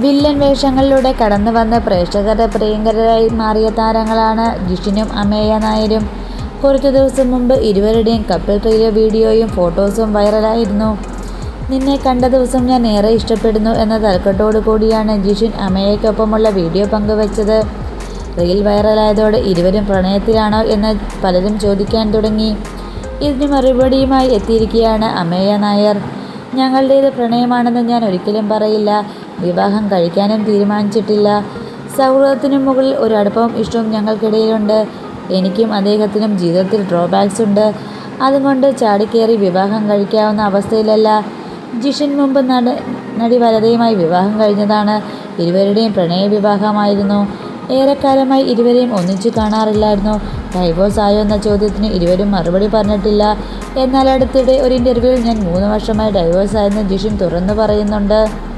Villain വേഷങ്ങളിലൂടെ കടന്നു വന്ന് പ്രേക്ഷകരുടെ പ്രിയങ്കരായി മാറിയ താരങ്ങളാണ് ജിഷിനും അമേയ നായരും. കുറച്ചു ദിവസം മുമ്പ് ഇരുവരുടെയും കപ്പിൾ ട്രീല വീഡിയോയും ഫോട്ടോസും വൈറലായിരുന്നു. നിന്നെ കണ്ട ദിവസം ഞാൻ ഏറെ ഇഷ്ടപ്പെടുന്നു എന്ന തലക്കെട്ടോടു കൂടിയാണ് ജിഷിൻ അമേയയ്ക്കൊപ്പമുള്ള വീഡിയോ പങ്കുവച്ചത്. റീൽ വൈറലായതോടെ ഇരുവരും പ്രണയത്തിലാണോ എന്ന് പലരും ചോദിക്കാൻ തുടങ്ങി. ഇതിന് മറുപടിയുമായി എത്തിയിരിക്കുകയാണ് അമേയ നായർ. ഞങ്ങളുടേത് പ്രണയമാണെന്ന് ഞാൻ ഒരിക്കലും പറയില്ല. വിവാഹം കഴിക്കാനും തീരുമാനിച്ചിട്ടില്ല. സൗഹൃദത്തിനു മുകളിൽ ഒരു അടുപ്പവും ഇഷ്ടവും ഞങ്ങൾക്കിടയിലുണ്ട്. എനിക്കും അദ്ദേഹത്തിനും ജീവിതത്തിൽ ഡ്രോബാക്സ് ഉണ്ട്. അതുകൊണ്ട് ചാടിക്കേറി വിവാഹം കഴിക്കാവുന്ന അവസ്ഥയിലല്ല. ജിഷൻ മുമ്പ് നട നടി വലതയുമായി വിവാഹം കഴിഞ്ഞതാണ്. ഇരുവരുടെയും പ്രണയ വിവാഹമായിരുന്നു ഏറെക്കാലമായി ഇരുവരെയും ഒന്നിച്ചു കാണാറില്ലായിരുന്നു. ഡൈവോഴ്സ് ആയോ എന്ന ചോദ്യത്തിന് ഇരുവരും മറുപടി പറഞ്ഞിട്ടില്ല. എന്നാൽ അടുത്തിടെ ഒരു ഇന്റർവ്യൂവിൽ ഞാൻ മൂന്ന് വർഷമായി ഡൈവോഴ്സ് ആയെന്ന് ജിഷിൻ തുറന്നു പറയുന്നുണ്ട്.